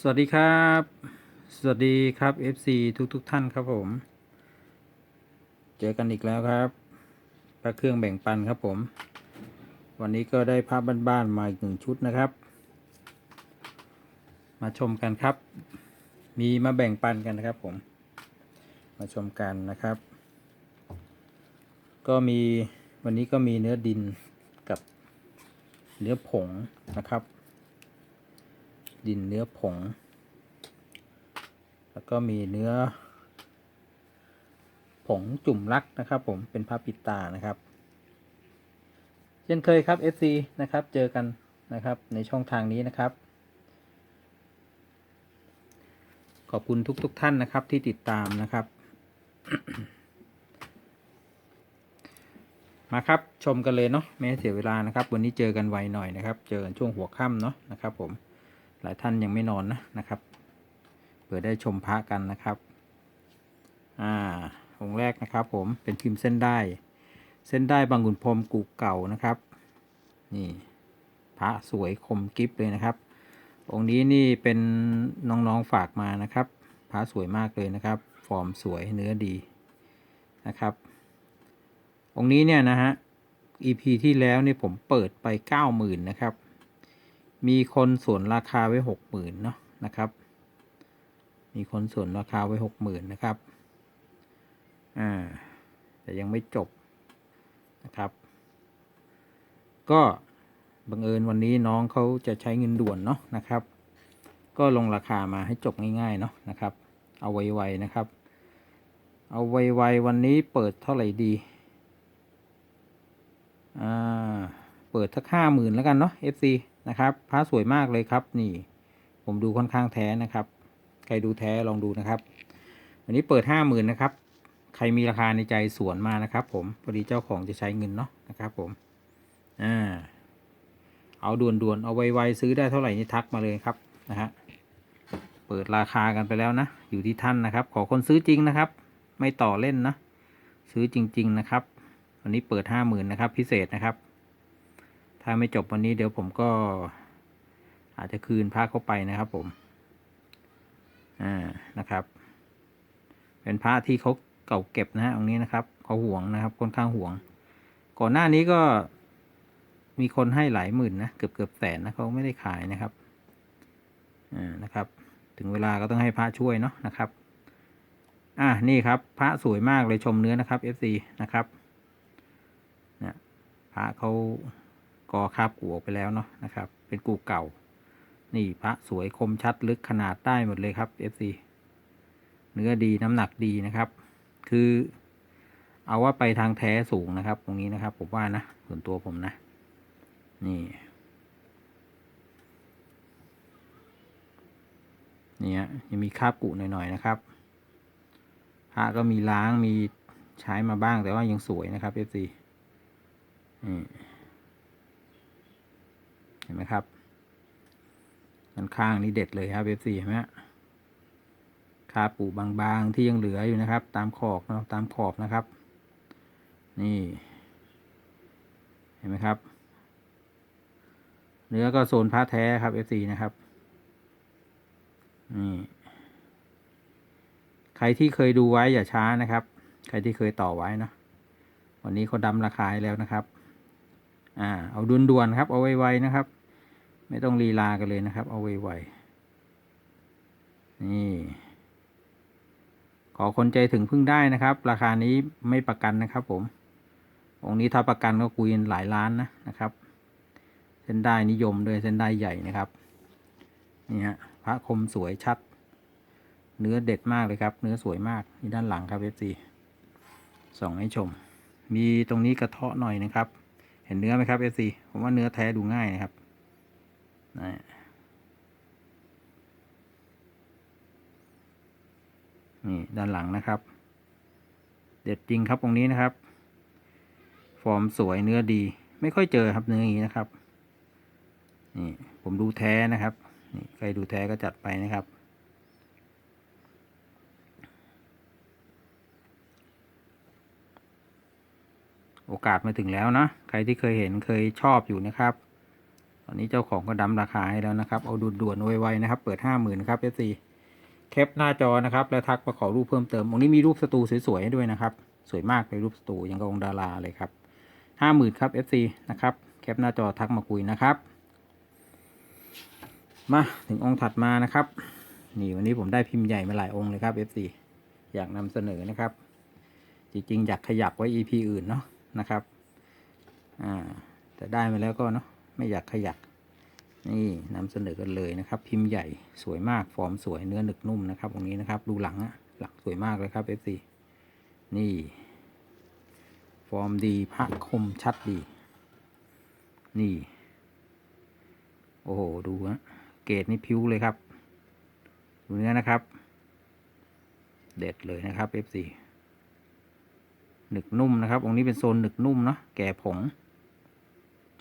สวัสดีครับ สวัสดีครับ FC ทุกทุกๆท่านครับผม เจอกันอีกแล้วครับพระเครื่องแบ่งปันครับผม วันนี้ก็ได้ภาพบ้านๆมาอีกหนึ่งชุดนะครับ มาชมกันครับ มีมาแบ่งปันกันนะครับผม มาชมกันนะครับ ก็มีวันนี้ก็มีเนื้อดินกับเนื้อผงนะครับ ดินเนื้อผง แล้วก็มีเนื้อ ผงจุ่มรักนะครับ ผมเป็นผ้าปิดตานะครับเช่นเคยครับ FC นะครับ เจอกันนะครับในช่องทางนี้นะครับ ขอบคุณทุกๆทท่านนะครับที่ติดตามนะครับ มาครับชมกันเลยเนาะไม่เสียเวลานะครับ วันนี้เจอกันไวหน่อยนะครับ เจอกันช่วงหัวค่ำเนาะนะครับผม ลายท่านยังไม่นอนนะนะครับเผื่อได้ชมพระกันนะครับ อ่าองค์แรกนะครับ ผมเป็นพิมพ์เส้นได้ เส้นได้บางขุนพรมกุเก่านะครับ นี่พระสวยคมกิฟเลยนะครับ องค์นี้นี่เป็นน้องๆฝากมานะครับ พระสวยมากเลยนะครับ ฟอร์มสวยเนื้อดีนะครับ องค์นี้เนี่ยนะฮะ EP ที่แล้วเนี่ยผมเปิดไปเก้าหมื่นนะครับ มีคนส่วนราคาไว้หกหมื่นเนาะนะครับ มีคนส่วนราคาไว้หกหมื่นนะครับ อ่า แต่ยังไม่จบนะครับ ก็บังเอิญวันนี้น้องเขาจะใช้เงินด่วนเนาะนะครับ ก็ลงราคามาให้จบง่ายๆเนาะนะครับ เอาไวๆนะครับ เอาไวๆวันนี้เปิดเท่าไหร่ดี อ่า เปิดสักห้าหมื่นแล้วกันเนาะ FC นะครับพระสวยมากเลยครับ นี่ ผมดูค่อนข้างแท้นะครับ ใครดูแท้ลองดูนะครับ วันนี้เปิดห้าหมื่นนะครับ ใครมีราคาในใจสวนมานะครับ ผมพอดีเจ้าของจะใช้เงินเนาะนะครับ ผมอ่าเอาด่วนๆเอาไวๆซื้อได้เท่าไหร่นี่ทักมาเลยครับนะฮะเปิดราคากันไปแล้วนะ อยู่ที่ท่านนะครับ ขอคนซื้อจริงนะครับ ไม่ต่อเล่นนะ ซื้อจริง ๆ นะครับ วันนี้เปิดห้าหมื่นนะครับ พิเศษนะครับ ถ้าไม่จบวันนี้เดี๋ยวผมก็ อาจจะคืนพระเข้าไปนะครับผม อ่านะครับ เป็นพระที่เขาเก่าเก็บนะฮะตรงนี้นะครับเขาห่วงนะครับค่อนข้างห่วง ก่อนหน้านี้ก็มีคนให้หลายหมื่นนะเกือบเกือบแสนนะเขาไม่ได้ขายนะครับอ่านะครับ ถึงเวลาก็ต้องให้พระช่วยเนาะนะครับ อ่านี่ครับ พระสวยมากเลยชมเนื้อนะครับ FC นะครับนี่ยพระเขา อคาบกูออกไปแล้วเนาะนะครับ เป็นกูเก่า นี่พระสวยคมชัดลึกขนาดได้หมดเลยครับ FC เนื้อดีน้ำหนักดีนะครับ คือ เอาว่าไปทางแท้สูงนะครับ ตรงนี้นะครับ ผมว่านะส่วนตัวผมนะ นี่เนี่ยยังมีคราบกุหน่อยๆนะครับพระก็มีล้างมีใช้มาบ้างแต่ว่ายังสวยนะครับ FC นี่ เห็นไหมครับด้านข้างนี่เด็ดเลยครับ FC เห็นไหมคราบปูบางๆที่ยังเหลืออยู่นะครับ ตามขอบนะตามขอบนะครับ นี่ เห็นไหมครับ เนื้อก็โซนพระแท้ครับ FC นะครับนี่ใครที่เคยดูไว้อย่าช้านะครับ ใครที่เคยต่อไว้นะวันนี้เขาดำราคาแล้วนะครับ อ่า เอาด่วนๆครับ เอาไวๆนะครับ ไม่ต้องลีลากันเลยนะครับ เอาไวๆนี่ ขอคนใจถึงพึ่งได้นะครับ ราคานี้ไม่ประกันนะครับ ผม องค์นี้ถ้าประกันก็คุยหลายล้านนะนะครับ เส้นได้นิยมด้วยเส้นได้ใหญ่นะครับ นี่ฮะพระคมสวยชัด เนื้อเด็ดมากเลยครับ เนื้อสวยมากนี่ด้านหลังครับเอฟซีส่องให้ชม มีตรงนี้กระเทาะหน่อยนะครับ เห็นเนื้อไหมครับเอฟซีผมว่าเนื้อแท้ดูง่ายนะครับ นะนี่ด้านหลังนะครับ เด็ดจริงครับตรงนี้นะครับ ฟอร์มสวยเนื้อดี ไม่ค่อยเจอครับเนื้ออย่างนี้นะครับ นี่ผมดูแท้นะครับ นี่ใครดูแท้ก็จัดไปนะครับ โอกาสมาถึงแล้วนะ ใครที่เคยเห็นเคยชอบอยู่นะครับ ตอนนี้เจ้าของก็ดำราคาให้แล้วนะครับ เอาด่วนๆไวๆนะครับ เปิดห้าหมื่นครับเอซีแคปหน้าจอนะครับ แล้วทักมาขอรูปเพิ่มเติมตรงนี้มีรูปสตูสวยๆให้ด้วยนะครับ สวยมากเลยรูปสตูยังกับองดาราเลยครับห้าหมื่นครับ FC นะครับ แคปหน้าจอทักมาคุยนะครับ มาถึงองค์ถัดมานะครับ นี่วันนี้ผมได้พิมพ์ใหญ่มาหลายองค์เลยครับ FC อยากนำเสนอนะครับ จริงๆ อยากขยับไว้ EP อื่นเนาะนะครับ อ่า แต่ได้มาแล้วก็เนาะ ไม่อยากขยับนี่นำเสนอกันเลยนะครับ พิมพ์ใหญ่สวยมากฟอร์มสวยเนื้อหนึกนุ่มนะครับตรงนี้นะครับ ดูหลังอะหลังสวยมากเลยครับ FC นี่ ฟอร์มดีพระคมชัดดี นี่ โอ้โห ดูฮะเกรดนี่พิ้วเลยครับดูเนื้อนะครับ เด็ดเลยนะครับ FC หนึกนุ่มนะครับ องค์นี้เป็นโซนหนึกนุ่มเนาะแก่ผง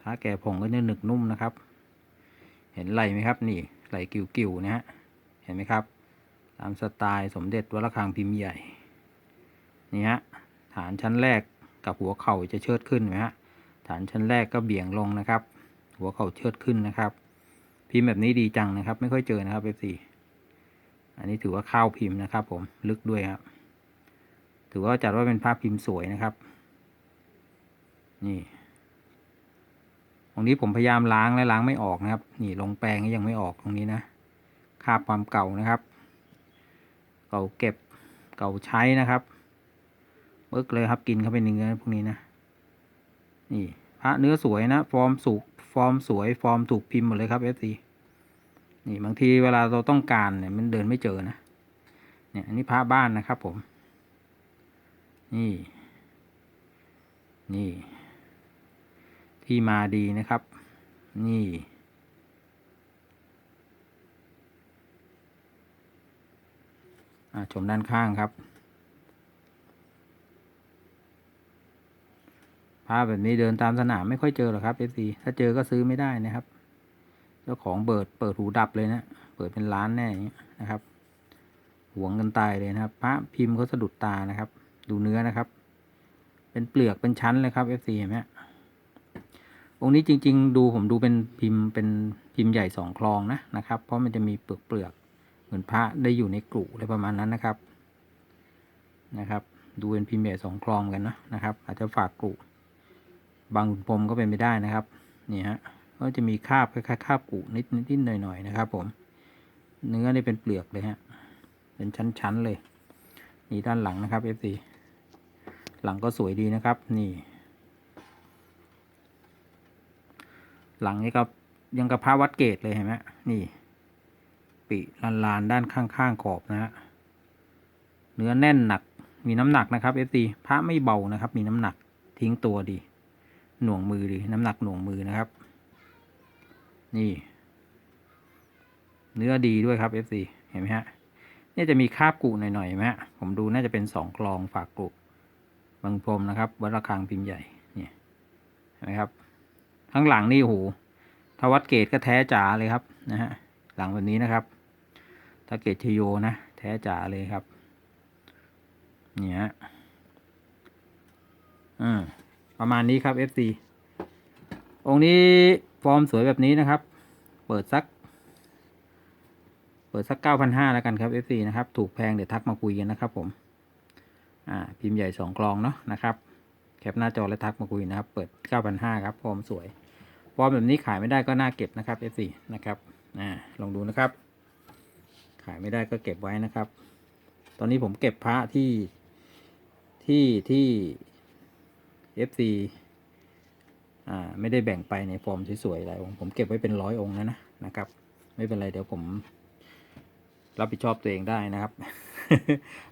ถ้าแก่ผงก็จะหนึกนุ่มนะครับ เห็นไหลไหมครับ นี่ไหลกิ่วๆนะฮะเห็นไหมครับ ตามสไตล์สมเด็จวัดระฆังพิมพ์ใหญ่ นี่ฮะฐานชั้นแรกกับหัวเข่าจะเชิดขึ้นไหมฮะฐานชั้นแรกก็เบี่ยงลงนะครับ หัวเข่าเชิดขึ้นนะครับ พิมพ์แบบนี้ดีจังนะครับ ไม่ค่อยเจอนะครับเอฟซีอันนี้ถือว่าเข้าวพิมพ์นะครับ ผมลึกด้วยครับ ถือว่าจัดว่าเป็นภาพพิมพ์สวยนะครับ นี่ ตรงนี้ผมพยายามล้างและล้างไม่ออกนะครับ นี่ลงแปรงก็ยังไม่ออกตรงนี้นะคาบความเก่านะครับ เก่าเก็บเก่าใช้นะครับเบิกเลยครับกินเข้าไปในเนื้อพวกนี้นะนี่พระเนื้อสวยนะ ฟอร์มสุกฟอร์มสวยฟอร์มถูกพิมพ์หมดเลยครับเอฟซีนี่บางทีเวลาเราต้องการเนี่ยมันเดินไม่เจอนะเนี่ยอันนี้พระบ้านนะครับผม นี่ นี่ ที่มาดีนะครับ นี่ ชมด้านข้างครับพาแบบนี้เดินตามสนามไม่ค่อยเจอหรอกครับเอซีถ้าเจอก็ซื้อไม่ได้นะครับ เจ้าของเปิดเปิดหูดับเลยนะ เปิดเป็นร้านแน่ย่างงี้นะครับหวงกันตายเลยนะครับ พระพิมพ์เขาสะดุดตานะครับ ดูเนื้อนะครับ เป็นเปลือกเป็นชั้นเลยครับเอฟซีเห็นไหม องค์นี้จริง ๆ ดูผมดูเป็นพิมพ์เป็นพิมพ์ใหญ่สองคลองนะนะครับ เพราะมันจะมีเปลือกเปลือกเหมือนพระได้อยู่ในกลุ่อะไรประมาณนั้นนะครับนะครับ ดูเป็นพิมพ์ใหญ่สองคลองกันนะนะครับ อาจจะฝากกลุ่บางขุนพรมก็เป็นไปได้นะครับนี่ฮะก็จะมีคาบคล้ายๆคาบกุนิดนิดหน่อยๆนะครับ ผม เนื้อนี่เป็นเปลือกเลยฮะเป็นชั้นๆเลย นี่ด้านหลังนะครับ FC หลังก็สวยดีนะครับ นี่ หลังนี่ก็ยังกับพระวัดเกตเลยเห็นไหมนี่ ปีลานลานด้านข้างๆขอบนะฮะเนื้อแน่นหนักมีน้ำหนักนะครับ FC พระไม่เบานะครับ มีน้ำหนักทิ้งตัวดี หน่วงมือดีน้ำหนักหน่วงมือนะครับ นี่ เนื้อดีด้วยครับ FC เห็นไหมฮะนี่จะมีคาบกุหน่อยๆเห็นไหมฮะผมดูน่าจะเป็นสองกลองฝากกุบางพรมนะครับวัดระฆังพิมพ์ใหญ่เนี่ยเห็นไหมครับ ข้างหลังนี่โหถ้าวัดเกตก็แท้จ๋าเลยครับนะฮะหลังแบบนี้นะครับ ถ้าเกตชโยนะ แท้จ๋าเลยครับ เนี่ยฮะอืมประมาณนี้ครับ FC องค์นี้ฟอร์มสวยแบบนี้นะครับ เปิดสัก เปิดสักเก้าพันห้าแล้วกันครับ FC นะครับ ถูกแพงเดี๋ยวทักมาคุยกันนะครับ ผม อ่า พิมพ์ใหญ่สองกลองเนาะนะครับ แคปหน้าจอแล้วทักมาคุยนะครับ เปิดเก้าพันห้าครับฟอร์มสวย ฟอร์มแบบนี้ขายไม่ได้ก็น่าเก็บนะครับ FC นะครับอ่าลองดูนะครับ ขายไม่ได้ก็เก็บไว้นะครับ ตอนนี้ผมเก็บพระที่ที่ที่ FC อ่าไม่ได้แบ่งไปในฟอร์มสวยๆหลายองค์ผมเก็บไว้เป็นร้อยองค์นะนะนะครับ ไม่เป็นไรเดี๋ยวผมรับผิดชอบตัวเองได้นะครับ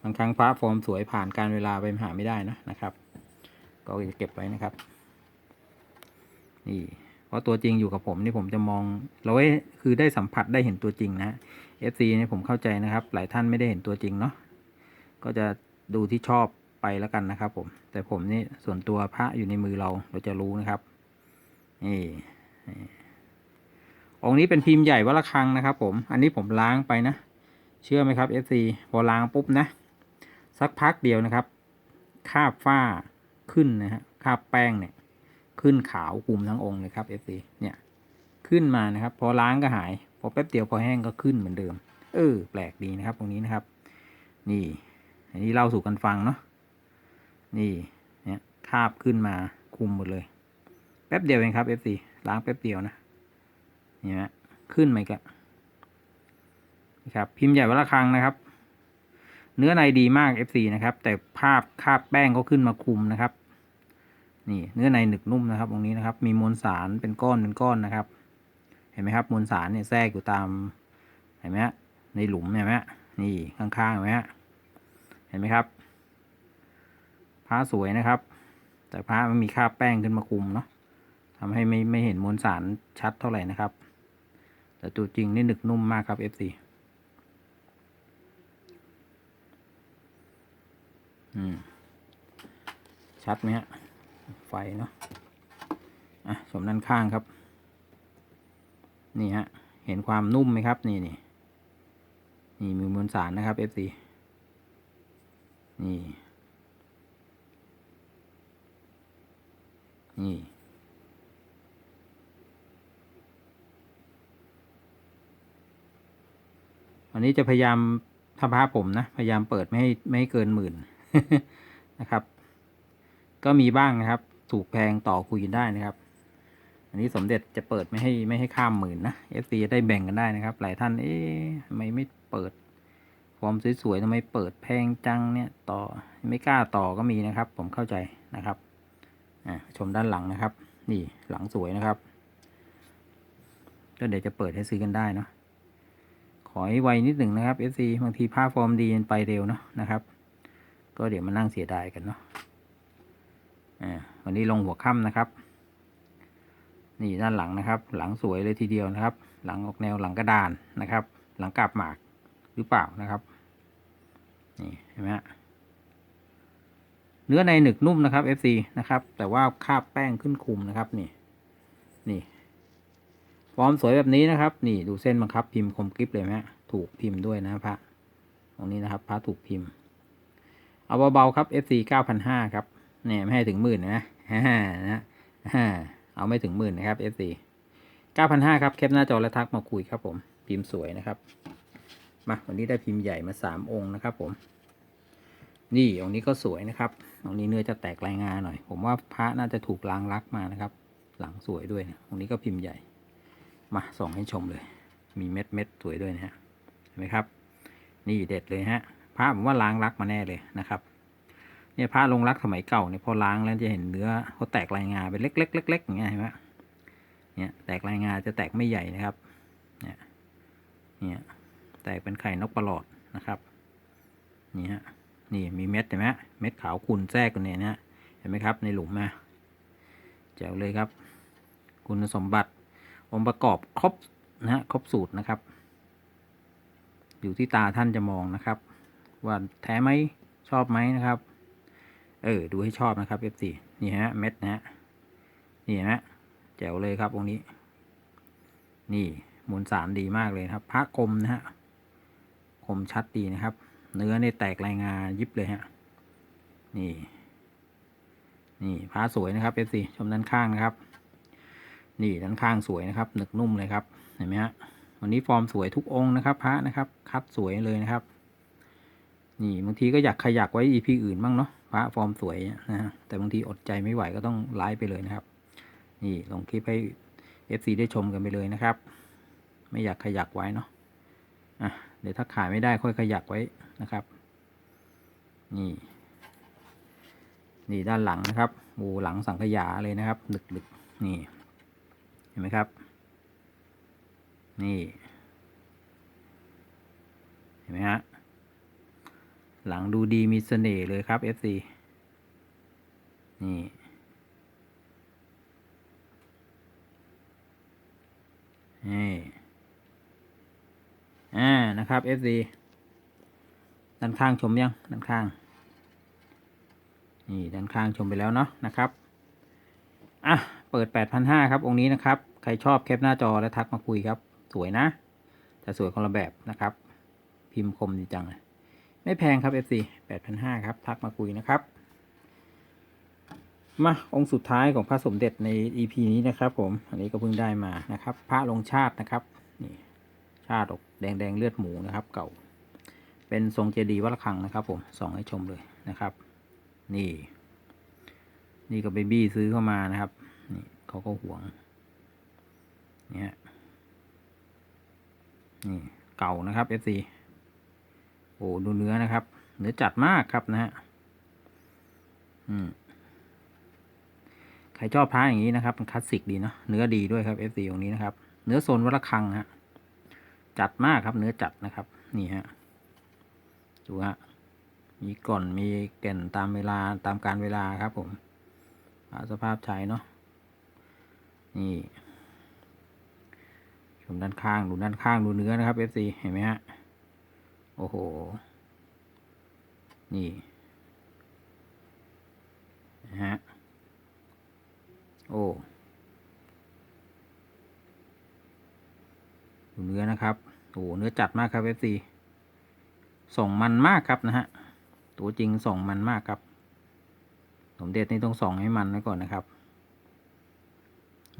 บางครั้งพระฟอร์มสวยผ่านการเวลาไปหาไม่ได้นะนะครับ ก็จะเก็บไว้นะครับ นี่ ราะตัวจริงอยู่กับผมนี่ผมจะมองเราไว้คือได้สัมผัสได้เห็นตัวจริงนะ FC นี่ผมเข้าใจนะครับ หลายท่านไม่ได้เห็นตัวจริงเนาะก็จะดูที่ชอบไปแล้วกันนะครับ ผม แต่ผมนี่ส่วนตัวพระอยู่ในมือเราเราจะรู้นะครับนี่องค์นี้เป็นพิมพ์ใหญ่วัดระฆังนะครับ ผม อันนี้ผมล้างไปนะ เชื่อไหมครับ FC พอล้างปุ๊บนะ สักพักเดียวนะครับคาบฝ้าขึ้นนะฮะคาบแป้งเนี่ย ขึ้นขาวคุมทั้งองค์เลยครับ FC เนี่ยขึ้นมานะครับ พอล้างก็หาย พอแป๊บเดียวพอแห้งก็ขึ้นเหมือนเดิม เออ แปลกดีนะครับ ตรงนี้นะครับ นี่ อันนี้เล่าสู่กันฟังเนาะนี่เนี่ยคาบขึ้นมาคุมหมดเลย แป๊บเดียวเองครับ FC ล้างแป๊บเดียวนะนี่ฮะขึ้นไหมกะนี่ครับ พิมพ์ใหญ่วัดระฆังนะครับ เนื้อในดีมาก FC นะครับ แต่ภาพคาบแป้งก็ขึ้นมาคุมนะครับ นี่เนื้อในหนึบนุ่มนะครับ ตรงนี้นะครับ มีมวลสารเป็นก้อนเป็นก้อนนะครับ เห็นไหมครับมวลสารเนี่ยแทรกอยู่ตามเห็นไหมฮะในหลุมเห็นไหมฮะนี่ข้างๆเห็นไหมฮะเห็นไหมครับผ้าสวยนะครับ แต่ผ้ามันมีคราบแป้งขึ้นมาคุมเนาะทำให้ไม่ไม่เห็นมวลสารชัดเท่าไหร่นะครับ แต่ตัวจริงนี่หนึกนุ่มมากครับ FC อืมชัดไหมฮะ ฟเนาะอะชมด้านข้างครับ นี่ฮะ เห็นความนุ่มไหมครับ นี่นี่นี่มีมวลสารนะครับ FC นี่ นี่วันนี้จะพยายามทำภาพผมนะ พยายามเปิดไม่ให้ไม่ให้เกินหมื่นนะครับ ก็มีบ้างนะครับ ถูกแพงต่อคุยกันได้นะครับ อันนี้สมเด็จจะเปิดไม่ให้ไม่ให้ข้ามหมื่นนะ FC จะได้แบ่งกันได้นะครับ หลายท่านเอ๊ะทำไมไม่เปิดฟอร์มสวยๆทำไมเปิดแพงจังเนี่ยต่อไม่กล้าต่อก็มีนะครับ ผมเข้าใจนะครับอ่าชมด้านหลังนะครับ นี่หลังสวยนะครับ ก็เดี๋ยวจะเปิดให้ซื้อกันได้เนาะขอให้ไวนิดหนึ่งนะครับ FC บางทีภาพฟอร์มดีไปเร็วเนาะนะครับ ก็เดี๋ยวมานั่งเสียดายกันเนาะอ่า วันนี้ลงหัวค่ำนะครับ นี่ด้านหลังนะครับ หลังสวยเลยทีเดียวนะครับ หลังออกแนวหลังกระดานนะครับ หลังกาบหมากหรือเปล่านะครับ นี่เห็นไหมฮะเนื้อในหนึกนุ่มนะครับ FC นะครับ แต่ว่าคาบแป้งขึ้นคุมนะครับ นี่ นี่ฟอร์มสวยแบบนี้นะครับ นี่ดูเส้นบังคับพิมพ์คมกริบเลยไหมฮะถูกพิมพ์ด้วยนะพระตรงนี้นะครับพระถูกพิมพ์ เอาเบาๆครับ FC 9,500 ครับ เนี่ยไม่ให้ถึงหมื่นนะ นะเอาไม่ถึงหมื่นนะครับ FC 9,500ครับแคปหน้าจอและทักมาคุยครับผม พิมพ์สวยนะครับ มาวันนี้ได้พิมพ์ใหญ่มาสามองค์นะครับผม นี่องค์นี้ก็สวยนะครับองค์นี้เนื้อจะแตกลายงาหน่อย ผมว่าพระน่าจะถูกล้างลักมานะครับ หลังสวยด้วยนะองค์นี้ก็พิมพ์ใหญ่ มาส่องให้ชมเลย มีเม็ดเม็ดสวยด้วยนะฮะเห็นไหมครับ นี่เด็ดเลยฮะพระผมว่าล้างลักมาแน่เลยนะครับ เนี่ยพระลงรักสมัยเก่าเนี่ยพอล้างแล้วจะเห็นเนื้อเขาแตกลายงาเป็นเล็กๆเล็กๆอย่างเงี้ยเห็นไหมเนี่ยแตกลายงาจะแตกไม่ใหญ่นะครับ เนี่ยเนี่ยแตกเป็นไข่นกประหลอดนะครับนี่ฮะนี่มีเม็ดเห็นไหมเม็ดขาวขุ่นแทรกกันเนี่ยนะเห็นไหมครับ ในหลุมนะแจ๋วเลยครับ คุณสมบัติองค์ประกอบครบนะฮะครบสูตรนะครับ อยู่ที่ตาท่านจะมองนะครับ ว่าแท้ไหมชอบไหมนะครับ เออ ดูให้ชอบนะครับ F4 นี่ฮะ เม็ดนะฮะ นี่ฮะ แจ๋วเลยครับองค์นี้ นี่มวลสารดีมากเลยครับ พระคมนะฮะคมชัดดีนะครับ เนื้อในแตกลายงานยิบเลยฮะ นี่ นี่พระสวยนะครับ F4 ชมด้านข้างนะครับ นี่ด้านข้างสวยนะครับ หนึกนุ่มเลยครับ เห็นไหมฮะ วันนี้ฟอร์มสวยทุกองค์นะครับ พระนะครับ คัดสวยเลยนะครับ นี่บางทีก็อยากขยักไว้ EP อื่นบ้างเนาะพระฟอร์มสวยนะฮะแต่บางทีอดใจไม่ไหวก็ต้องไลฟ์ไปเลยนะครับ นี่ลงคลิปให้ FC ได้ชมกันไปเลยนะครับ ไม่อยากขยักไว้เนาะอะเดี๋ยวถ้าขายไม่ได้ค่อยขยักไว้นะครับ นี่ นี่ด้านหลังนะครับโอ้หลังสังขยาเลยนะครับหนึกๆนี่ เห็นไหมครับ นี่ เห็นไหมฮะ หลังดูดีมีเสน่ห์เลยครับ FC นี่ นี่ อ่า นะครับ FC ด้านข้างชมยัง ด้านข้าง นี่ ด้านข้างชมไปแล้วเนาะ นะครับ อะ เปิด 8,500 ครับ องค์นี้นะครับ ใครชอบแคปหน้าจอแล้วทักมาคุยครับ สวยนะ แต่สวยคนละแบบนะครับ พิมพ์คมดีจังเลย ไม่แพงครับ FC 8,500 ครับ ทักมาคุยนะครับ มาองค์สุดท้ายของพระสมเด็จใน EP นี้นะครับ ผม อันนี้ก็เพิ่งได้มานะครับ พระลงชาตินะครับ นี่ชาติออกแดงแดงๆเลือดหมูนะครับ เก่า เป็นทรงเจดีย์วัดระฆังนะครับผมส่องให้ชมเลยนะครับ นี่ นี่ก็เบบี้ซื้อเข้ามานะครับ นี่เขาก็หวง เนี่ย นี่เก่านะครับ FC อ้ดูเนื้อนะครับ เนื้อจัดมากครับนะฮะอืมใครชอบพระอย่างนี้นะครับมันคลาสสิกดีเนาะเนื้อดีด้วยครับ FC ตรงนี้นะครับ เนื้อโซนวัดระฆังฮะจัดมากครับ เนื้อจัดนะครับ นี่ฮะดูฮะมีก่อนมีแก่นตามเวลาตามการเวลาครับ ผมสภาพใช้เนาะนี่ชมด้านข้างดูด้านข้างดูเนื้อนะครับ FC เห็นไหมฮะ โอ้โห นี่นะฮะ โอ้ ดูเนื้อนะครับ โอ้เนื้อจัดมากครับ FC ส่งมันมากครับนะฮะ ตัวจริงส่งมันมากครับ สมเด็จนี่ต้องส่องให้มันไว้ก่อนนะครับ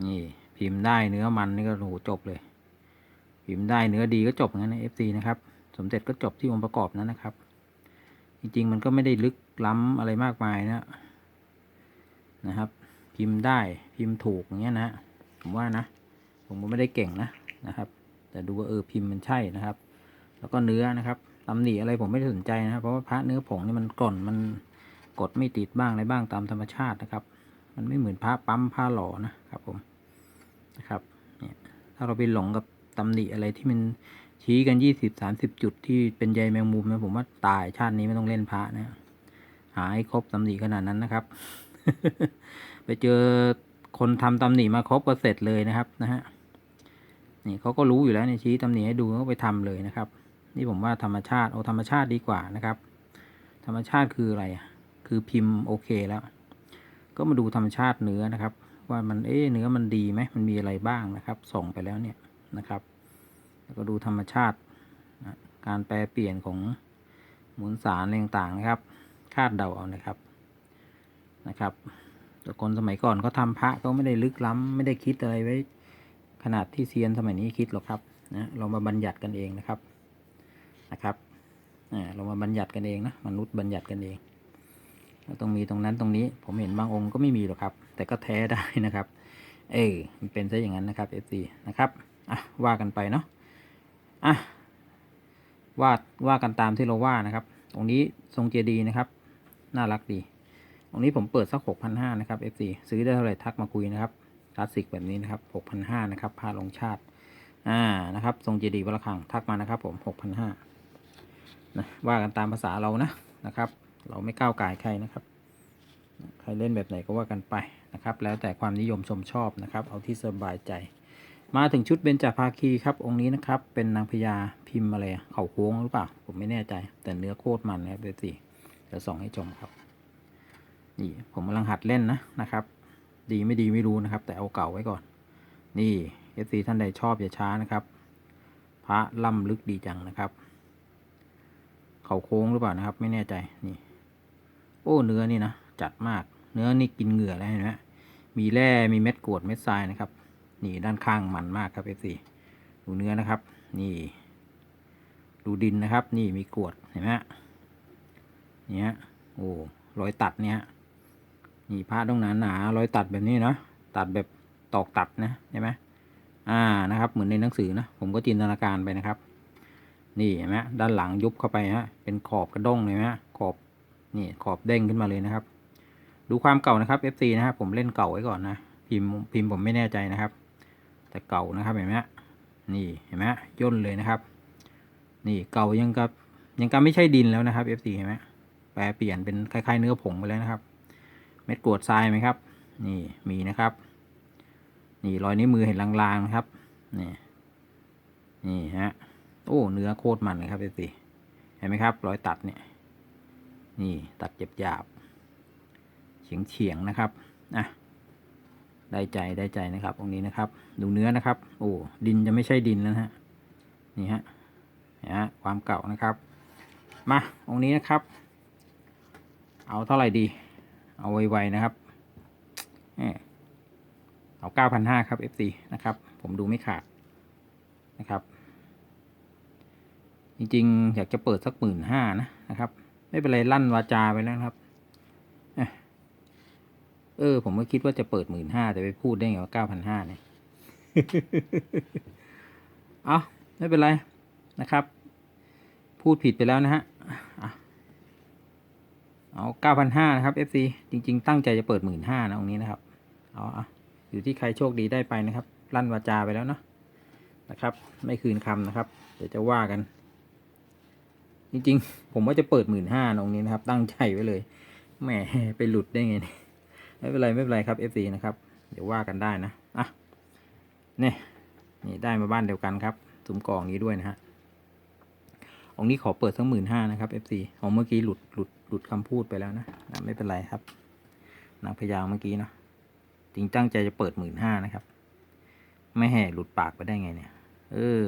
นี่พิมพ์ได้เนื้อมันนี่ก็โหจบเลย พิมพ์ได้เนื้อดีก็จบงั้นนะ FC นะครับ สมเด็จก็จบที่องค์ประกอบนั้นนะครับ จริงๆ มันก็ไม่ได้ลึกล้ำอะไรมากมายนะนะครับ พิมพ์ได้พิมพ์ถูกอย่างเงี้ยนะผมว่านะ ผมก็ไม่ได้เก่งนะนะครับ แต่ดูว่าเออพิมพ์มันใช่นะครับ แล้วก็เนื้อนะครับตำหนิอะไรผมไม่ได้สนใจนะครับ เพราะว่าพระเนื้อผงนี่มันก่อนมันกดไม่ติดบ้างอะไรบ้างตามธรรมชาตินะครับ มันไม่เหมือนพระปั๊มผ้าหล่อนะครับผมนะครับเนี่ยถ้าเราไปหลงกับตำหนิอะไรที่มัน ชี้กันยี่สิบสามสิบจุดที่เป็นใยแมงมุมนะผมว่าตายชาตินี้ไม่ต้องเล่นพระนะ หาให้ครบตำหนิขนาดนั้นนะครับ ไปเจอคนทำตำหนิมาครบก็เสร็จเลยนะครับนะฮะนี่เขาก็รู้อยู่แล้วเนี่ยชี้ตำหนิให้ดูก็ไปทำเลยนะครับ นี่ผมว่าธรรมชาติเอธรรมชาติดีกว่านะครับ ธรรมชาติคืออะไรคือพิมพ์โอเคแล้ว ก็มาดูธรรมชาติเนื้อนะครับ ว่ามันเอ๊เนื้อมันดีไหมมันมีอะไรบ้างนะครับ ส่งไปแล้วเนี่ยนะครับ แล้วก็ดูธรรมชาตินะการแปลเปลี่ยนของหมุนสารต่างๆนะครับ คาดเดาเอานะครับนะครับแต่คนสมัยก่อนเขาทำพระก็ไม่ได้ลึกล้ำไม่ได้คิดอะไรไว้ ขนาดที่เซียนสมัยนี้คิดหรอกครับนะเรามาบัญญัติกันเองนะครับนะครับอ่าเรามาบัญญัติกันเองนะมนุษย์บัญญัติกันเองแล้วต้องมีตรงนั้นตรงนี้ผมเห็นบางองค์ก็ไม่มีหรอกครับ แต่ก็แท้ได้นะครับ เออมันเป็นซะอย่างนั้นนะครับ FC นะครับอะว่ากันไปเนาะ อะว่าว่ากันตามที่เราว่านะครับ ตรงนี้ทรงเจดีนะครับ น่ารักดี ตรงนี้ผมเปิดสักหกพันห้านะครับ FC ซื้อได้เท่าไหร่ทักมาคุยนะครับคลาสสิกแบบนี้นะครับหกพันห้านะครับผ้าลงชาติ อ่า นะครับ ทรงเจดีวัดระฆังทักมานะครับ ผมหกพันห้านะว่ากันตามภาษาเรานะนะครับ เราไม่ก้าวไก่ใครนะครับ ใครเล่นแบบไหนก็ว่ากันไปนะครับ แล้วแต่ความนิยมชมชอบนะครับ เอาที่สบายใจ มาถึงชุดเบญจภาคีครับองค์นี้นะครับ เป็นนางพญาพิมพ์อะไรเข่าโค้งหรือเปล่า ผมไม่แน่ใจ แต่เนื้อโคตรมันนะครับเบสีเดี๋ยวส่องให้ชมครับ นี่ผมกำลังหัดเล่นนะนะครับ ดีไม่ดีไม่รู้นะครับ แต่เอาเก่าไว้ก่อน นี่เอฟซีท่านใดชอบอย่าช้านะครับ พระล่ำลึกดีจังนะครับ เข่าโค้งหรือเปล่านะครับ ไม่แน่ใจนี่ โอ้เนื้อนี่นะจัดมาก เนื้อนี่กินเหงื่อแล้วเห็นไหมมีแร่มีเม็ดกรวดเม็ดทรายนะครับ นี่ด้านข้างมันมากครับเอฟซีดูเนื้อนะครับ นี่ ดูดินนะครับ นี่มีกรวดเห็นไหมฮะนี่ฮะโอ้รอยตัดเนี่ยนี่ผ้าต้องหนาหนารอยตัดแบบนี้เนาะตัดแบบตอกตัดนะใช่ไหมอ่านะครับ เหมือนในหนังสือนะผมก็จินตนาการไปนะครับ นี่เห็นไหมด้านหลังยุบเข้าไปฮะเป็นขอบกระด้งเลยไหมขอบนี่ขอบเด้งขึ้นมาเลยนะครับ ดูความเก่านะครับ FC นะครับผมเล่นเก่าไว้ก่อนนะพิมพ์พิมพ์ผมไม่แน่ใจนะครับ แต่เก่านะครับเห็นไหมนี่เห็นไหมย่นเลยนะครับ นี่เก่ายังกับยังกับไม่ใช่ดินแล้วนะครับ FC เห็นไหมแปลเปลี่ยนเป็นคล้ายๆเนื้อผงไปแล้วนะครับ เม็ดกรวดทรายไหมครับ นี่มีนะครับ นี่รอยนิ้วมือเห็นลางๆนะครับ นี่นี่ฮะโอ้เนื้อโคตรมันเลยครับ FC เห็นไหมครับ รอยตัดเนี่ยนี่ตัดเจ็บหยาบๆเฉียงเฉียงๆนะครับอะ ได้ใจได้ใจนะครับตรงนี้นะครับ ดูเนื้อนะครับ โอ้ดินจะไม่ใช่ดินแล้วฮะนี่ฮะนี่ฮะความเก่านะครับ มาองค์นี้นะครับ เอาเท่าไหร่ดี เอาไวๆนะครับเอาเก้าพันห้าครับ FC นะครับ ผมดูไม่ขาดนะครับ จริงๆ อยากจะเปิดสักหมื่นห้านะนะครับ ไม่เป็นไรลั่นวาจาไปแล้วนะครับ เออ ผมก็คิดว่าจะเปิดหมื่นห้าแต่ไปพูดได้ไงว่าเก้าพันห้าเนี่ยเอาไม่เป็นไรนะครับ พูดผิดไปแล้วนะฮะเอาเก้าพันห้านะครับ FC จริง ๆ ตั้งใจจะเปิดหมื่นห้านะตรงนี้นะครับ เอาเอาอยู่ที่ใครโชคดีได้ไปนะครับ ลั่นวาจาไปแล้วเนาะนะครับ ไม่คืนคำนะครับ เดี๋ยวจะว่ากัน จริง ๆ ผมว่าจะเปิดหมื่นห้าตรงนี้นะครับ ตั้งใจไว้เลยแหมไปหลุดได้ไงเนี่ย ไม่เป็นไรไม่เป็นไรครับ FC นะครับ เดี๋ยวว่ากันได้นะ อะ นี่นี่ได้มาบ้านเดียวกันครับสุมกล่องนี้ด้วยนะฮะองค์นี้ขอเปิดสักหมื่นห้านะครับ FC ของเมื่อกี้หลุดหลุดหลุดคำพูดไปแล้วนะนะไม่เป็นไรครับนางพยางเมื่อกี้เนาะจริงตั้งใจจะเปิดหมื่นห้านะครับ ไม่แห่หลุดปากไปได้ไงเนี่ย เออ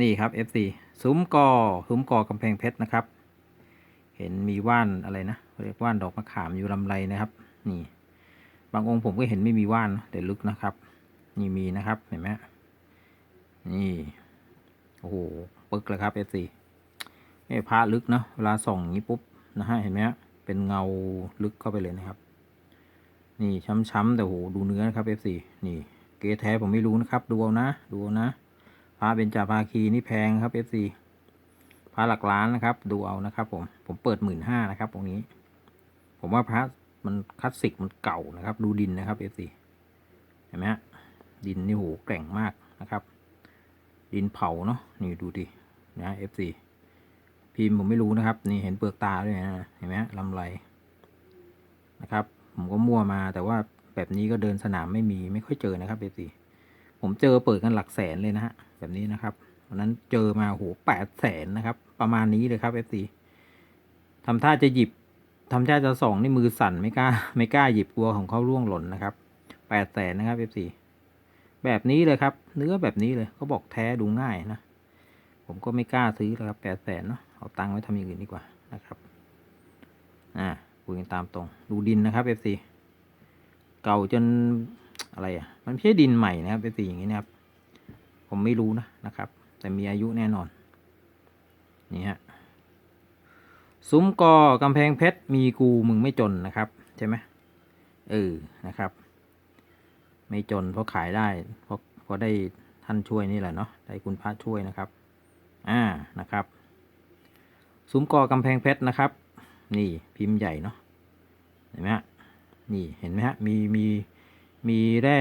นี่ครับ FC ซุ้มกอซุ้มกอกำแพงเพชรนะครับ เห็นมีว่านอะไรนะ เรียกว่านดอกมะขามอยู่ลำไรนะครับ นี่ บางองค์ผมก็เห็นไม่มีว่านแต่ลึกนะครับ นี่มีนะครับเห็นไหมนี่โอ้โหปึกเลยครับ FC นี่พระลึกเนาะเวลาส่องอย่างนี้ปุ๊บนะฮะเห็นไหมเป็นเงาลึกเข้าไปเลยนะครับ นี่ช้ำๆแต่โหดูเนื้อนะครับ FC นี่เกแท้ผมไม่รู้นะครับ ดูเอานะ ดูเอานะพระเบญจภาคีนี่แพงครับ FC พระหลักล้านนะครับ ดูเอานะครับ ผมผมเปิดหมื่นห้านะครับตรงนี้ ผมว่าพระมันคลาสสิกมันเก่านะครับ ดูดินนะครับ FC เห็นไหมฮะดินนี่โหแกร่งมากนะครับ ดินเผาเนาะนี่ดูดินะ FC พิมพ์ผมไม่รู้นะครับ นี่เห็นเปลือกตาด้วยนะเห็นไหมฮะลำไรนะครับ ผมก็มั่วมาแต่ว่าแบบนี้ก็เดินสนามไม่มีไม่ค่อยเจอนะครับ FC ผมเจอเปิดกันหลักแสนเลยนะฮะแบบนี้นะครับวันนั้นเจอมาโหแปดแสนนะครับ ประมาณนี้เลยครับ FC ทำท่าจะหยิบ ทำท่าจะส่องนี่มือสั่นไม่กล้า ไม่กล้าหยิบกลัวของเขาร่วงหล่นนะครับแปดแสนนะครับ FC แบบนี้เลยครับ เนื้อแบบนี้เลยเขาบอกแท้ดูง่ายนะ ผมก็ไม่กล้าซื้อแล้วครับแปดแสนเนาะเอาตังค์ไว้ทำอย่างอื่นดีกว่านะครับอ่าคุยกันตามตรง ดูดินนะครับ FC เก่าจนอะไรอะ มันไม่ใช่ดินใหม่นะครับเป็นสีอย่างนี้นะครับ ผมไม่รู้นะนะครับ แต่มีอายุแน่นอน นี่ฮะ ซุ้มกอกำแพงเพชรมีกูมึงไม่จนนะครับ ใช่ไหมเออนะครับ ไม่จนเพราะขายได้เพราะเพราะได้ท่านช่วยนี่แหละเนาะได้คุณพระช่วยนะครับ อ่านะครับ ซุ้มกอกำแพงเพชรนะครับ นี่พิมพ์ใหญ่เนาะเห็นไหมฮะนี่เห็นไหมฮะมีมีมีแร่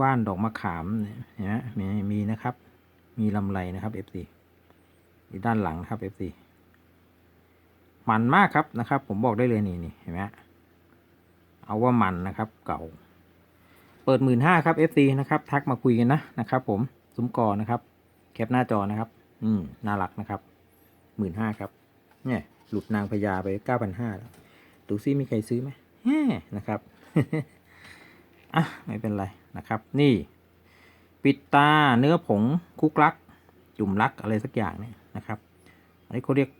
ว่านดอกมะขามเห็นไหมมีมีนะครับ มีลำไรนะครับ FC อยู่ด้านหลังนะครับ FC มันมากครับนะครับ ผมบอกได้เลยนี่นี่เห็นไหมเอาว่ามันนะครับเก่า เปิดหมื่นห้าครับ FC นะครับทักมาคุยกันนะนะครับ ผมซุ้มกอนะครับ แคปหน้าจอนะครับ อืมน่ารักนะครับหมื่นห้าครับ เนี่ยหลุดนางพญาไปเก้าพันห้าแล้วดูซิมีใครซื้อไหมแฮ่นะครับอะไม่เป็นไรนะครับ นี่ ปิดตาเนื้อผงคุกลัก จุ่มลักอะไรสักอย่างเนี่ยนะครับ อันนี้เขาเรียก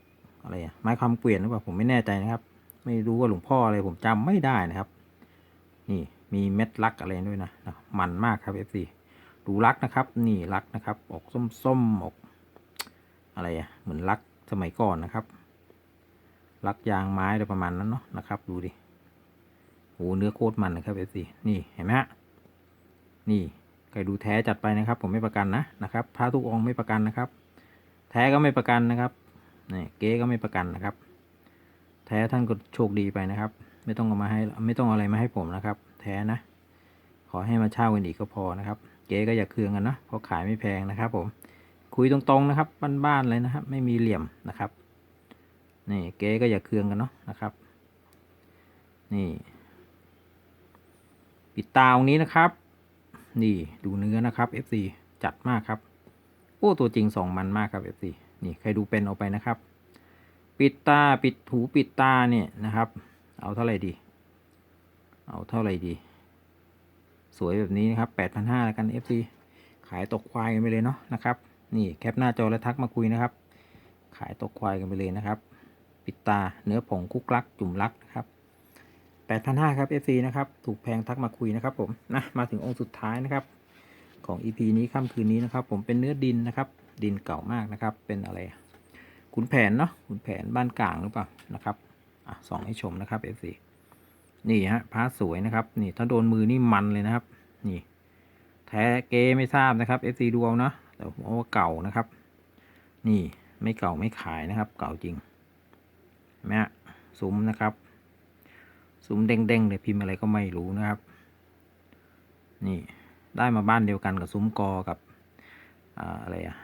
อะไรอะไม้คำเกวียนหรือเปล่าผมไม่แน่ใจนะครับ ไม่รู้ว่าหลวงพ่ออะไรผมจำไม่ได้นะครับ นี่มีเม็ดลักอะไรด้วยนะนะมันมากครับ FC ดูลักนะครับ นี่ลักนะครับ ออกส้มๆออก อะไรอะเหมือนลักสมัยก่อนนะครับ ลักยางไม้อะไรประมาณนั้นเนาะนะครับ ดูดิโอ้เนื้อโคตรมันนะครับเอฟซีนี่เห็นไหมฮะนี่ใครดูแท้จัดไปนะครับ ผมไม่ประกันนะนะครับพระทุกองค์ไม่ประกันนะครับ แท้ก็ไม่ประกันนะครับ นี่เก๊ก็ไม่ประกันนะครับ แท้ท่านก็โชคดีไปนะครับ ไม่ต้องเอามาให้ไม่ต้องอะไรมาให้ผมนะครับ แท้นะ ขอให้มาเช่ากันอีกก็พอนะครับ เก๊ก็อย่าเคืองกันนะเพราะขายไม่แพงนะครับ ผม คุยตรงๆนะครับบ้านๆเลยนะครับ ไม่มีเหลี่ยมนะครับนี่เก๊ก็อย่าเคืองกันเนาะนะครับ นี่ ปิดตาตรงนี้นะครับ นี่ดูเนื้อนะครับ FC จัดมากครับ โอ้ตัวจริงสองมันมากครับ FC นี่ใครดูเป็นเอาไปนะครับ ปิดตาปิดหูปิดตาเนี่ยนะครับ เอาเท่าไหร่ดี เอาเท่าไหร่ดี สวยแบบนี้นะครับแปดพันห้าแล้วกัน FC ขายตกควายกันไปเลยเนาะนะครับ นี่แคปหน้าจอแล้วทักมาคุยนะครับ ขายตกควายกันไปเลยนะครับ ปิดตาเนื้อผงคุกลัก จุ่มลักนะครับแปดพันห้าครับ FC นะครับ ถูกแพงทักมาคุยนะครับผมนะมาถึงองค์สุดท้ายนะครับของ EP นี้ค่ำคืนนี้นะครับ ผมเป็นเนื้อดินนะครับ ดินเก่ามากนะครับ เป็นอะไรขุนแผนเนาะขุนแผนบ้านกลางหรือเปล่านะครับอะส่องให้ชมนะครับ FC นี่ฮะพระสวยนะครับ นี่ถ้าโดนมือนี่มันเลยนะครับ นี่ แท้เกไม่ทราบนะครับ FC ดูเอาเนาะแต่ผมว่าเก่านะครับ นี่ไม่เก่าไม่ขายนะครับ เก่าจริงเห็นไหมฮะซุ้มนะครับซุ้มเด้งๆเลยพิมพ์อะไรก็ไม่รู้นะครับ นี่ได้มาบ้านเดียวกันกับซุ้มกอกับอ่าอะไรอะ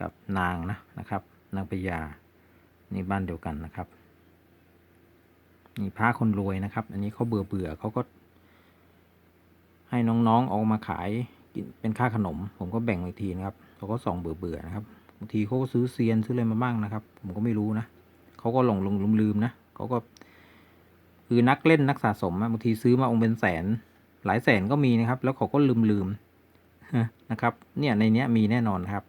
กับนางนะนะครับ นางพญานี่บ้านเดียวกันนะครับนี่พระคนรวยนะครับ อันนี้เขาเบื่อเบื่อเขาก็ ให้น้องๆเอามาขายกินเป็นค่าขนม ผมก็แบ่งไว้ทีนะครับเขาก็ส่องเบื่อเบื่อนะครับบางทีเขาก็ซื้อเซียนซื้ออะไรมาบ้างนะครับ ผมก็ไม่รู้นะเขาก็หลงหลงลืมลืมนะเขาก็ คือนักเล่นนักสะสมอะบางทีซื้อมาองค์เป็นแสน หลายแสนก็มีนะครับ แล้วเขาก็ลืมลืมนะครับ เนี่ยในเนี้ยมีแน่นอนครับ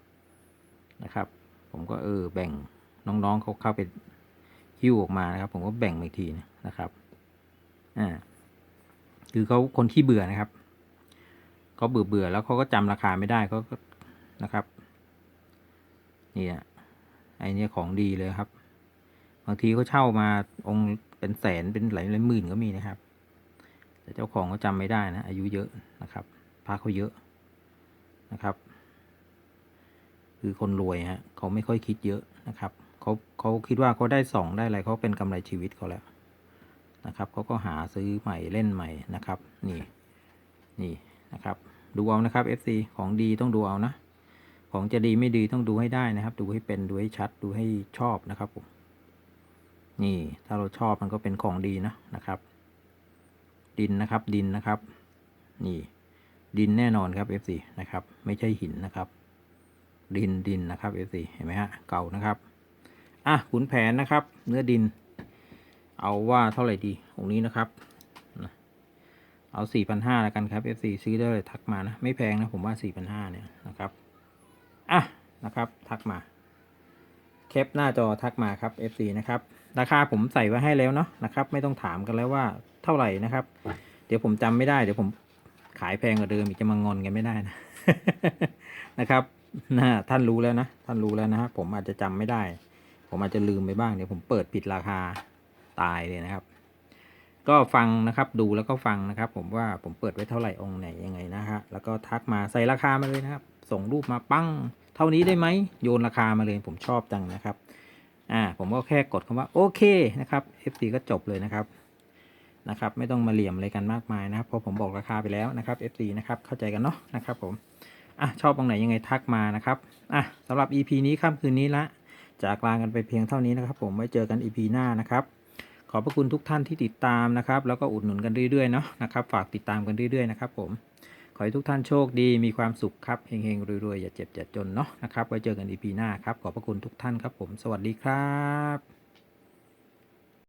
นะครับ ผมก็เออแบ่งน้องๆเขาเข้าไปหิ้วออกมานะครับ ผมก็แบ่งมาอีกทีนะครับอ่าคือเขาคนที่เบื่อนะครับเขาเบื่อเบื่อแล้วเขาก็จำราคาไม่ได้เขาก็นะครับนี่ยไอเนี้ยของดีเลยครับ บางทีเขาเช่ามาองค์เป็นแสนเป็นหลายหลายหมื่นก็มีนะครับ แต่เจ้าของเขาจำไม่ได้นะอายุเยอะนะครับพระเขาเยอะนะครับ คือคนรวยฮะเขาไม่ค่อยคิดเยอะนะครับเขาเขาคิดว่าเขาได้สองได้อะไรเขาเป็นกำไรชีวิตเขาแล้วนะครับเขาก็หาซื้อใหม่เล่นใหม่นะครับนี่นี่นะครับ ดูเอานะครับ FC ของดีต้องดูเอานะ ของจะดีไม่ดีต้องดูให้ได้นะครับ ดูให้เป็นดูให้ชัดดูให้ชอบนะครับผมนี่ถ้าเราชอบมันก็เป็นของดีนะนะครับ ดินนะครับดินนะครับ นี่ดินแน่นอนครับ F4 นะครับ ไม่ใช่หินนะครับ ดินดินนะครับ F4 เห็นไหมฮะเก่านะครับ อะขุนแผนนะครับ เนื้อดิน เอาว่าเท่าไหร่ดีองนี้นะครับเอาสี่พันห้าแล้วกันครับ F4 ซื้อได้เลยทักมานะ ไม่แพงนะ ผมว่าสี่พันห้าเนี่ยนะครับอะนะครับ ทักมาแคปหน้าจอทักมาครับ F4 นะครับ ราคาผมใส่ไว้ให้แล้วเนาะนะครับ ไม่ต้องถามกันแล้วว่าเท่าไหร่นะครับ เดี๋ยวผมจำไม่ได้ เดี๋ยวผมขายแพงกว่าเดิมอีกจะมางอนกันไม่ได้นะนะครับ นะท่านรู้แล้วนะ ท่านรู้แล้วนะฮะผมอาจจะจำไม่ได้ ผมอาจจะลืมไปบ้างเดี๋ยวผมเปิดผิดราคาตายเลยนะครับ ก็ฟังนะครับดูแล้วก็ฟังนะครับ ผมว่าผมเปิดไว้เท่าไหร่องค์ไหนยังไงนะฮะแล้วก็ทักมาใส่ราคามาเลยนะครับ ส่งรูปมาปั้ง เท่านี้ได้ไหมโยนราคามาเลยผมชอบจังนะครับอ่าผมก็แค่กดคำว่าโอเคนะครับ FC ก็จบเลยนะครับนะครับ ไม่ต้องมาเหลี่ยมอะไรกันมากมายนะครับเพราะผมบอกราคาไปแล้วนะครับ FC นะครับเข้าใจกันเนาะนะครับผม อะชอบตรงไหนยังไงทักมานะครับอะสำหรับ EP นี้ค่ำคืนนี้ละจากลากันไปเพียงเท่านี้นะครับ ผมไว้เจอกัน EP หน้านะครับ ขอบพระคุณทุกท่านที่ติดตามนะครับ แล้วก็อุดหนุนกันเรื่อยๆเนาะนะครับ ฝากติดตามกันเรื่อยๆนะครับผมขอให้ทุกท่านโชคดีมีความสุขครับเฮงๆรวยๆอย่าเจ็บอย่าจนเนาะนะครับไว้เจอกัน EP หน้าครับขอบพระคุณทุกท่านครับผม สวัสดีครับ